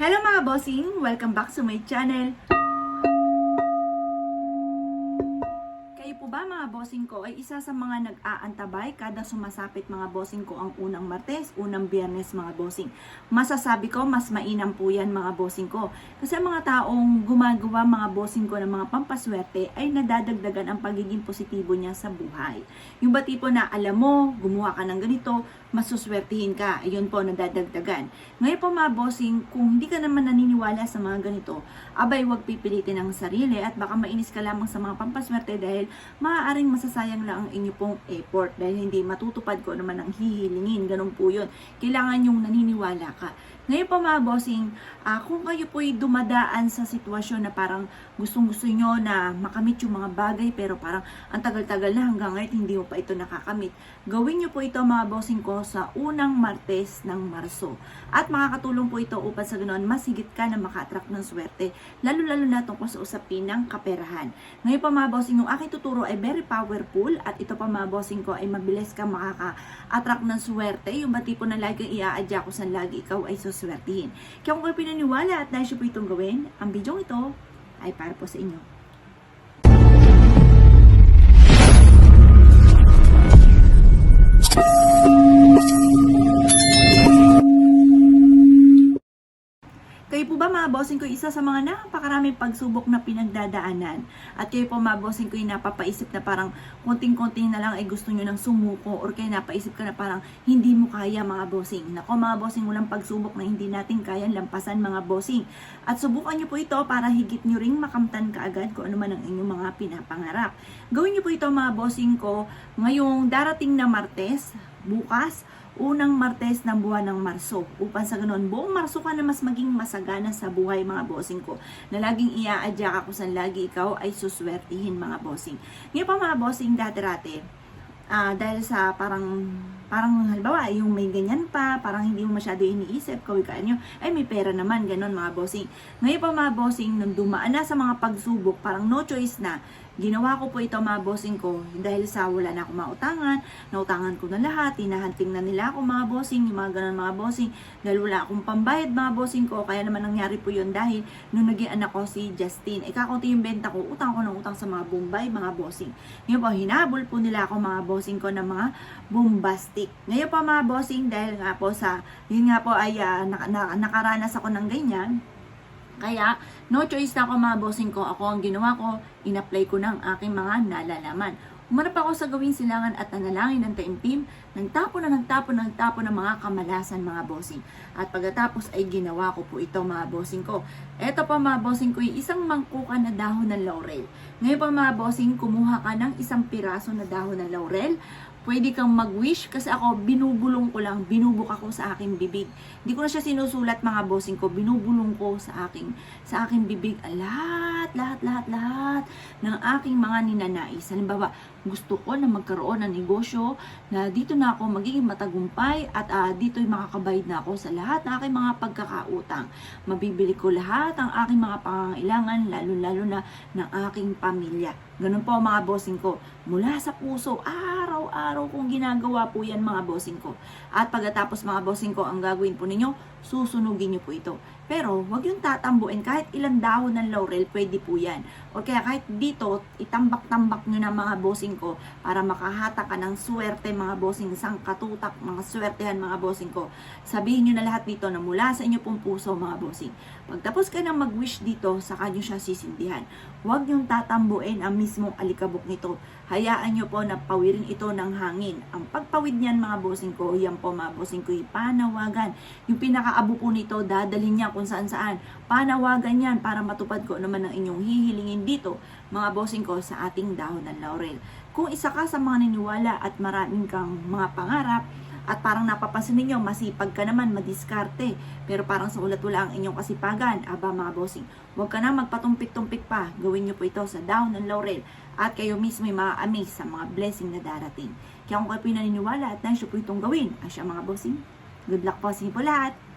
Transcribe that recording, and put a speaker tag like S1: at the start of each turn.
S1: Hello mga bossing! Welcome back to my channel. Ba mga bossing ko ay isa sa mga nag-aantabay kada sumasapit mga bossing ko ang unang Martes, unang Biyernes mga bossing. Masasabi ko mas mainam po yan mga bossing ko. Kasi ang mga taong gumagawa mga bossing ko ng mga pampaswerte ay nadadagdagan ang pagiging positibo niya sa buhay. Yung ba tipo na alam mo, gumawa ka ng ganito, masuswertihin ka. Ayun po, nadadagdagan. Ngayon po mga bossing, kung hindi ka naman naniniwala sa mga ganito, abay wag pipilitin ang sarili at baka mainis ka lamang sa mga pampaswerte dahil maaaring masasayang lang ang inyo pong effort dahil hindi matutupad ko naman ang hihilingin. Ganun po yun. Kailangan yung naniniwala ka. Ngayon po mga bossing, ah, kung kayo po'y dumadaan sa sitwasyon na parang gustong-gusto nyo na makamit yung mga bagay pero parang ang tagal-tagal na hanggang ngayon hindi mo pa ito nakakamit, gawin nyo po ito mga bossing ko sa unang Martes ng Marso. At makakatulong po ito upang sa ganoon masigit ka na maka-attract ng swerte, lalo-lalo na tungkol sa usapin ng kaperahan. Ngayon pa mga bossing, yung aking tuturo ay very powerful at ito pa mga bossing ko ay mabilis ka makaka-attract ng swerte. Yung ba tipo na lagi kang iaadya ko sa lagi ikaw ay suswertihin. Kaya kung kayo pinaniwala at nais po itong gawin, ang video ito ay para po sa inyo. Po ba mga bossing ko isa sa mga napakaraming pagsubok na pinagdadaanan at kayo po mga bossing ko napapaisip na parang konting-konting na lang ay gusto nyo ng sumuko or kaya napaisip ka na parang hindi mo kaya mga bossing. Nako mga bossing walang pagsubok na hindi natin kayang lampasan mga bossing. At subukan nyo po ito para higit nyo ring makamtan kaagad kung ano man ang inyong mga pinapangarap. Gawin nyo po ito mga bossing ko ngayong darating na Martes, bukas, unang Martes ng buwan ng Marso upang sa ganun buong Marso ka na mas maging masagana sa buhay mga bossing ko na laging iaadya ka kung saan lagi ikaw ay suswertihin mga bossing. Ngayon pa mga bossing dati-rati, ah dahil sa parang parang halimbawa yung may ganyan pa, parang hindi mo masyado iniisip, kawikaan nyo, ay may pera naman, ganon mga bossing. Ngayon pa mga bossing, nung dumaan na sa mga pagsubok, parang no choice na, ginawa ko po ito mga bossing ko dahil sa wala na akong mautangan, nautangan ko na lahat, hinahanting na nila ako mga bossing, yung mga ganon mga bossing, dahil wala akong pambayad mga bossing ko, kaya naman nangyari po yun dahil nung naging anak ko si Justin, eh yung benta ko, utang ko ng utang sa mga Bombay, mga bossing. Ngayon po, hinabol po nila ako mga bossing ko ng mga bombastic. Ngayon po mga bossing, dahil nga po sa, yun nga po ay ah, naka- na- nakaranas ako ng ganyan, kaya, no choice na ako mga bossing ko. Ako ang ginawa ko, in-apply ko ng aking mga nalalaman. Umarap ako sa gawing silangan at nanalangin ng taimtim, nagtapo na nagtapo na nagtapo ng mga kamalasan mga bossing. At pagkatapos ay ginawa ko po ito mga bossing ko. Ito pa mga bossing ko, isang mangkukan na dahon ng laurel. Ngayon pa mga bossing, kumuha ka ng isang piraso na dahon ng laurel. Pwede kang mag-wish kasi ako binubulong ko lang, binubuk ako sa aking bibig. Hindi ko na siya sinusulat mga bossing ko, binubulong ko sa aking sa aking bibig lahat, lahat, lahat, lahat ng aking mga ninanais. Halimbawa, gusto ko na magkaroon ng negosyo na dito na ako magiging matagumpay at ah, dito'y makakabayad na ako sa lahat ng aking mga pagkakautang. Mabibili ko lahat ang aking mga pangangailangan, lalo-lalo na ng aking pamilya. Ganun po mga bossing ko. Mula sa puso, araw-araw kong ginagawa po yan mga bossing ko. At pagkatapos mga bossing ko, ang gagawin po ninyo, susunugin nyo po ito. Pero, wag yung tatambuin. Kahit ilang dahon ng laurel, pwede po yan. O kaya kahit dito, itambak-tambak nyo na mga bossing ko para makahata ka ng swerte mga bossing, isang katutak, mga swertehan mga bossing ko. Sabihin nyo na lahat dito na mula sa inyo pong puso mga bossing. Pagtapos ka nang mag-wish dito, saka nyo siya sisindihan. Huwag yung tatambuin ang mismong alikabok nito. Hayaan nyo po na pawirin ito ng hangin. Ang pagpawid niyan mga bossing ko, yan po mga bossing ko, panawagan. Yung pinakaabo po nito, dadalhin niya kung saan saan. Panawagan yan para matupad ko naman ang inyong hihilingin dito, mga bossing ko, sa ating dahon ng laurel. Kung isa ka sa mga niniwala at maraming kang mga pangarap, at parang napapansin ninyo, masipag ka naman, madiskarte. Pero parang sa ulat wala ang inyong kasipagan. Aba mga bossing, huwag ka na magpatumpik-tumpik pa. Gawin nyo po ito sa dahon ng laurel. At kayo mismo ay ma-amaze sa mga blessing na darating. Kaya kung kayo pinaniniwala at nais po itong gawin, asya mga bossing, good luck po sa inyo po lahat.